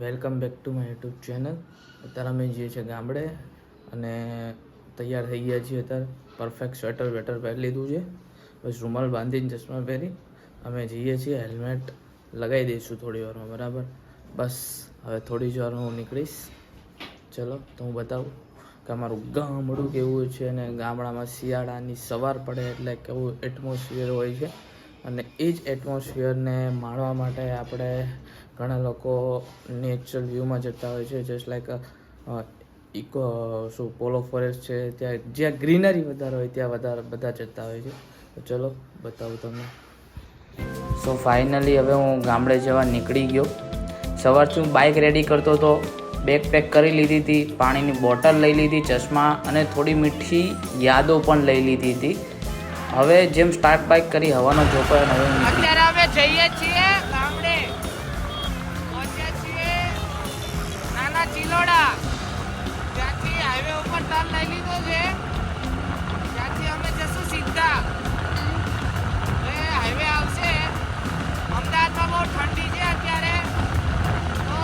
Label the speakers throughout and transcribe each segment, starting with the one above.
Speaker 1: Welcome back to my YouTube channel. અત્યારે અમે જઈએ છીએ ગામડે અને તૈયાર થઈ ગયા છીએ અત્યારે. પરફેક્ટ સ્વેટર વેટર પહેરી લીધું છે. બસ રૂમાલ બાંધીને ચશ્મા પહેરી અમે જઈએ છીએ. હેલ્મેટ લગાવી દઈશું થોડી વારમાં, બરાબર? બસ, હવે થોડી જ વારમાં હું નીકળીશ. ચલો, તો હું બતાવું કે અમારું ગામડું કેવું છે અને ગામડામાં શિયાળાની સવાર પડે એટલે કેવું એટમોસ્ફિયર હોય છે. અને એ જ એટમોસ્ફિયરને માણવા માટે આપણે ઘણા લોકો નેચરલ વ્યૂમાં જતા હોય છે જસ્ટ લાઈક ઇકો શું પોલો ફોરેસ્ટ છે, ત્યાં, જ્યાં ગ્રીનરી વધારે હોય, ત્યાં વધારે બધા જતા હોય છે. ચલો, બતાવું તમને. સો ફાઇનલી હવે હું ગામડે જવા નીકળી ગયો. સવારથી હું બાઇક રેડી કરતો હતો બેગ પેક કરી લીધી હતી, પાણીની બોટલ લઈ લીધી, ચશ્મા અને થોડી મીઠી યાદો પણ લઈ લીધી હતી. હવે જેમ સ્ટાર્ટ બાઇક કરી, હવાનો જોકો હવે
Speaker 2: અત્યારે અમે જઈએ છીએ ગામડે. નાના ત્યાંથી હાઈવે ઉપર ટર્ન લઈ લીધો છે. ત્યાંથી અમે જશું સીધા. હવે હાઈવે આવશે. અમદાવાદમાં બહુ ઠંડી છે અત્યારે. તો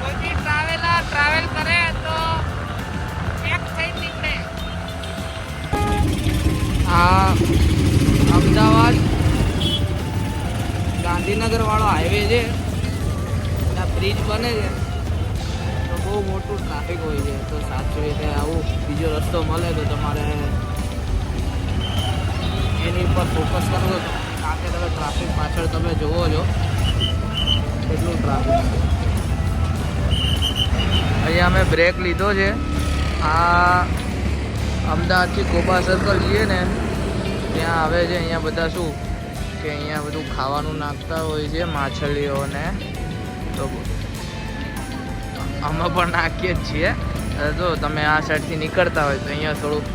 Speaker 2: કોઈ બી ટ્રાવેલર ટ્રાવેલ કરે તો પેક થઈ નીકળે. આ અમદાવાદ ગાંધીનગર વાળો હાઈવે છે બ્રિજ બને છે. બહુ મોટું ટ્રાફિક હોય છે, તો સાચી રીતે આવું બીજો રસ્તો મળે તો તમારે એની ઉપર ફોકસ કરવો કારણ કે તમે ટ્રાફિક પાછળ તમે જુઓ છો કેટલું ટ્રાફિક અહીંયા અમે બ્રેક લીધો છે. આ અમદાવાદથી કોબા સર્કલ જઈએ ને, ત્યાં આવે છે અહીંયા બધા શું કે અહીંયા બધું ખાવાનું નાખતા હોય છે માછલીઓને. તો અમે પણ નાખીએ જ છીએ. જો તમે આ સાઈડથી નીકળતા હોય તો અહીંયા થોડુંક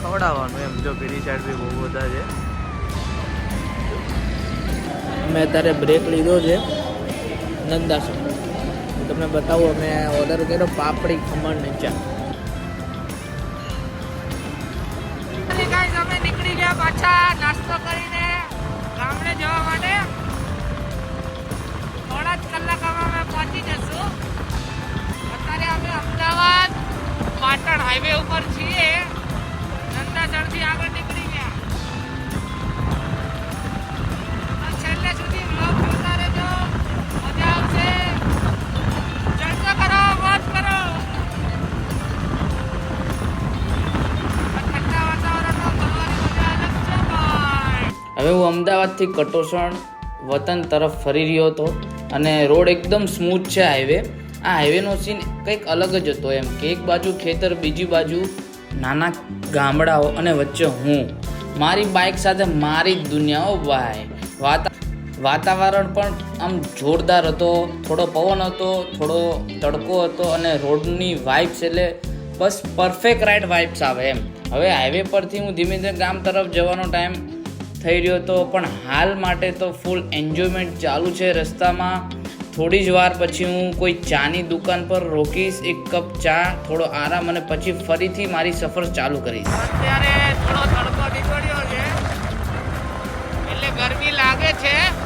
Speaker 2: ખવડાવવાનું એમ. જો પેલી સાઈડ બી બહુ બધા છે. મેં અત્યારે બ્રેક લીધો છે. નંદાસન તમને બતાવું અમે ઓર્ડર કર્યો પાપડી ખમણ ને ચા. અમે નીકળી ગયા પાછા નાસ્તો કરીને ગામડે જવા માટે. થોડા જ કલાકમાં અમે પહોંચી જશું. અમે અમદાવાદ, પાટણ હાઈવે ઉપર છીએ. નંદાસરથી આગળ નીકળી ગયા. છેલ્લે સુધી vlog જોતા રહેજો. મજા આવશે. જલસો કરો, વાત કરો.
Speaker 1: હવે હું અમદાવાદથી કટોસણ વતન તરફ ફરી રહ્યો હતો અને રોડ એકદમ સ્મૂથ છે હાઈવે આ હાઈવેનો સીન કંઈક અલગ જ હતો એમ કે એક બાજુ ખેતર, બીજી બાજુ નાના ગામડાઓ અને વચ્ચે હું. મારી બાઇક સાથે મારી જ દુનિયાઓ ભાઈ. વાતા, વાતાવરણ પણ આમ જોરદાર હતો. થોડો પવન હતો, થોડો તડકો હતો અને રોડની વાઇબ્સ એટલે બસ પરફેક્ટ રાઇડ વાઇબ્સ આવે એમ. હવે હાઈવે પરથી હું ધીમે ધીમે ગામ તરફ જવાનો ટાઈમ થઈ રહ્યો હતો, પણ હાલ માટે તો ફૂલ એન્જોયમેન્ટ ચાલુ છે રસ્તામાં. થોડી જ વાર પછી હું કોઈ ચાની દુકાન પર રોકીશ, એક કપ ચા, થોડો આરામ અને પછી ફરીથી મારી સફર ચાલુ કરીશ. અત્યારે થોડો તડકો નીકળ્યો છે. એટલે ગરમી લાગે છે.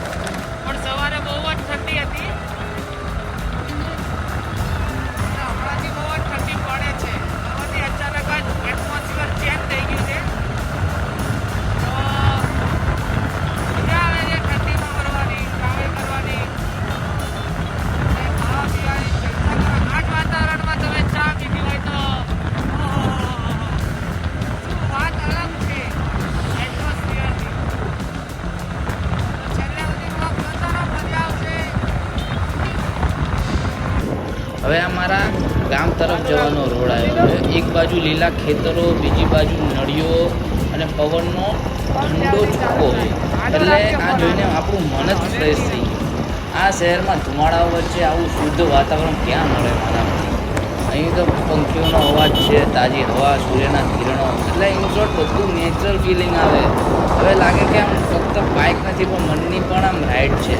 Speaker 1: હવે અમારા ગામ તરફ જવાનો રોડ આવ્યો છે. એક બાજુ લીલા ખેતરો, બીજી બાજુ નળીઓ અને પવનનો ઠંડો છૂકો એટલે આ જોઈને આપણું મન જ ફ્રેશ થઈ ગયું. આ શહેરમાં ધુમાડાઓ વચ્ચે આવું શુદ્ધ વાતાવરણ ક્યાં મળે મારા અહીં તો પંખીઓનો અવાજ છે, તાજી હવા, સૂર્યના કિરણો. એટલે ઇન બધું નેચરલ ફિલિંગ આવે. હવે લાગે કે આમ ફક્ત બાઇક નથી, પણ મનની પણ આમ રાઈડ છે.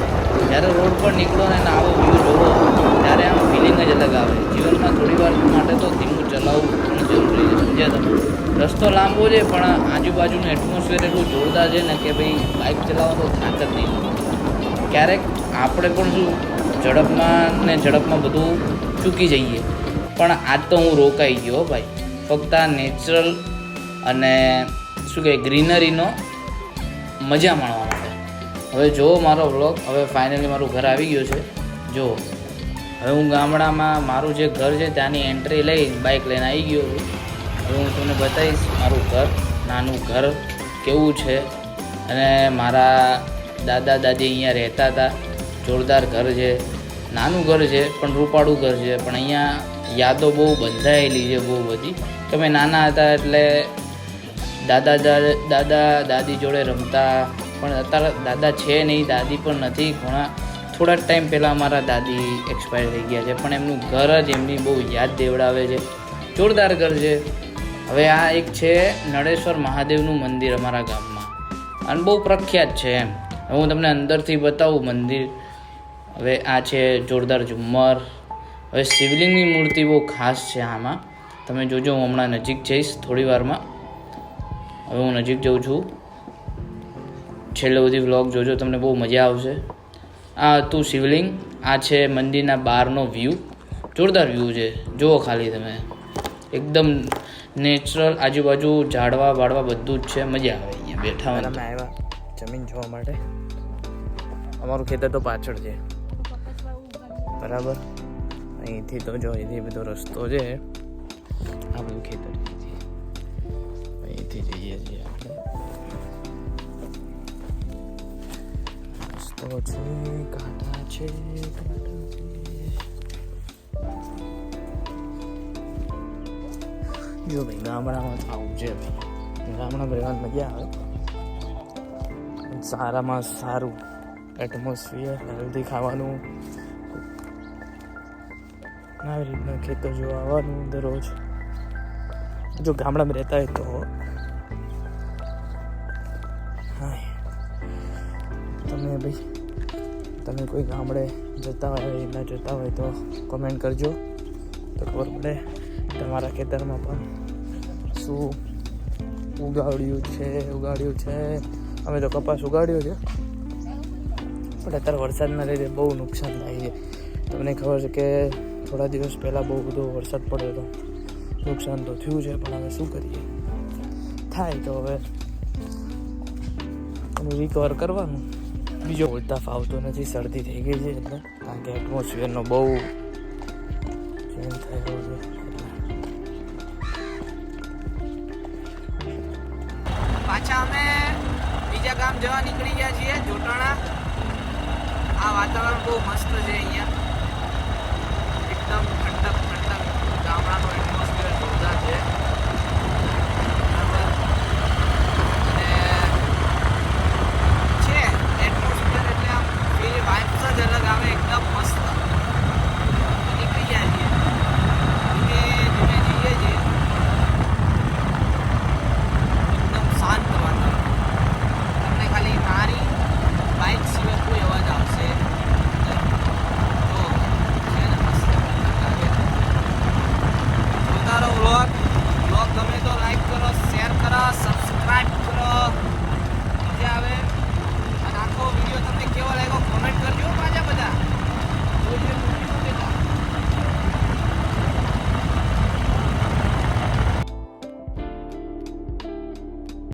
Speaker 1: જ્યારે રોડ પર નીકળો ને આવો વ્યૂ જોવો ત્યારે આમ ફિલિંગ જ અલગ આવે. જીવનમાં થોડી વાર માટે તો ધીમું ચલાવવું જરૂરી છે. સમજ્યા તમે? રસ્તો લાંબો છે, પણ આજુબાજુનું એટમોસ્ફિયર એટલું જોરદાર છે ને કે ભાઈ બાઇક ચલાવો તો થાક જ નહીં. ક્યારેક આપણે પણ શું ઝડપમાં ને ઝડપમાં બધું ચૂકી જઈએ. પણ આજ તો હું રોકાઈ ગયો ભાઈ. ફક્ત આ નેચરલ અને શું કહે ગ્રીનરીનો મજા માણવા માટે. હવે જો મારો વ્લોગ હવે ફાઇનલી મારું ઘર આવી ગયું છે. જો હવે હું ગામડામાં મારું જે ઘર છે ત્યાંની એન્ટ્રી લઈ બાઇક લઈને આવી ગયો છું. હવે હું તમને બતાવીશ મારું ઘર, નાનું ઘર કેવું છે અને મારા દાદા દાદી અહીંયા રહેતા હતા. જોરદાર ઘર છે. નાનું ઘર છે, પણ રૂપાળું ઘર છે. પણ અહીંયા યાદો બહુ બંધાયેલી છે, બહુ બધી. અમે નાના હતા એટલે દાદા દાદા દાદા દાદી જોડે રમતા પણ અત્યારે દાદા છે નહીં, દાદી પણ નથી, ઘણા થોડા ટાઈમ પહેલાં અમારા દાદી એક્સપાયર થઈ ગયા છે, પણ એમનું ઘર જ એમની બહુ યાદ દેવડાવે છે, જોરદાર ઘર છે. હવે આ એક છે નળેશ્વર મહાદેવનું મંદિર અમારા ગામમાં. અને બહુ પ્રખ્યાત છે એમ. હું તમને અંદરથી બતાવું મંદિર. હવે આ છે જોરદાર ઝુમ્મર. હવે શિવલિંગની મૂર્તિ બહુ ખાસ છે આમાં. તમે જોજો, હું હમણાં નજીક જઈશ થોડી વારમાં. હવે હું નજીક જઉં છું. છેલ્લે સુધી વ્લોગ જોજો, તમને બહુ મજા આવશે. આ હતું શિવલિંગ આ છે મંદિરના બહારનો વ્યૂ જોરદાર વ્યૂ છે. જુઓ ખાલી તમે. એકદમ નેચરલ આજુબાજુ ઝાડવા વાળવા બધું જ છે. મજા આવે અહીંયા બેઠા હોય અમે આવ્યા જમીન જોવા માટે. અમારું ખેતર તો પાછળ છે. બરાબર? અહીંથી તો જો અહીંથી બધો રસ્તો છે. આ બધું ખેતર અહીંથી જઈએ છીએ આપણે. રસ્તો છે કાંટા જો ભાઈ ગામડામાં તો આવું છે ભાઈ ગામડામાં રહેવાની મજા આવે સારામાં સારું એટમોસ્ફિયર હેલ્ધી ખાવાનું આવી રીતના ખેતર જોવા આવવાનું દરરોજ જો ગામડામાં રહેતા હોય તો તમે ભાઈ તમે કોઈ ગામડે જતા હોય રીતના જતા હોય તો કમેન્ટ કરજો. તો ખબર પડે તમારા ખેતરમાં પણ શું ઉગાડ્યું છે ઉગાડ્યું છે. અમે તો કપાસ ઉગાડ્યો છે. પણ અત્યારે વરસાદના લીધે બહુ નુકસાન થાય છે. તમને ખબર છે કે થોડા દિવસ પહેલાં બહુ બધો વરસાદ પડ્યો હતો. નુકસાન તો થયું છે, પણ હવે શું કરીએ? થાય તો હવે. રિકવર કરવાનું. બીજો બોલતા ફાવતો નથી, શરદી થઈ ગઈ છે એટલે. કારણ કે એટમોસ્ફિયરનો બહુ ચેન્જ થયો છે.
Speaker 2: પાછા અમે બીજા ગામ જવા નીકળી ગયા છીએ, જોટાણા. આ વાતાવરણ બહુ મસ્ત છે અહીંયા.